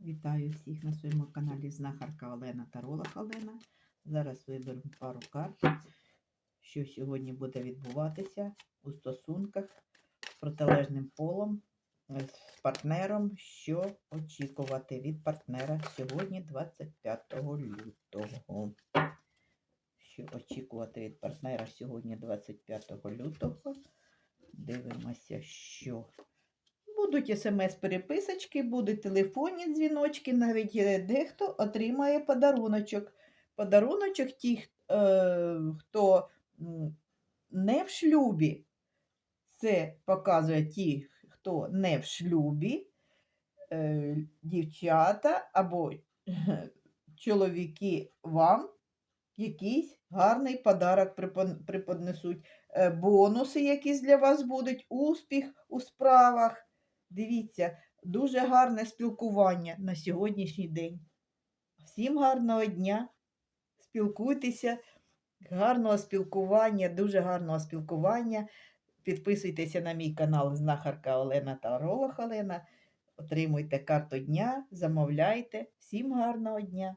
Вітаю всіх на своєму каналі Знахарка Олена та Ролах Олена. Зараз виберемо пару карт, що сьогодні буде відбуватися у стосунках з протилежним полом, з партнером, що очікувати від партнера сьогодні, 25 лютого. Що очікувати від партнера сьогодні, 25 лютого. Дивимося, що Будуть смс-переписочки, будуть телефонні дзвіночки, навіть е, дехто отримає подаруночок. Подаруночок ті, е, хто не в шлюбі. Це показує ті, хто не в шлюбі, е, дівчата або чоловіки вам якийсь гарний подарок. Е, бонуси якісь для вас будуть, успіх у справах. Дивіться, дуже гарне спілкування на сьогоднішній день. Всім гарного дня. Спілкуйтеся, гарного спілкування, дуже гарного спілкування. Підписуйтеся на мій канал Знахарка Олена та Ролах Олена. Отримуйте карту дня, замовляйте. Всім гарного дня!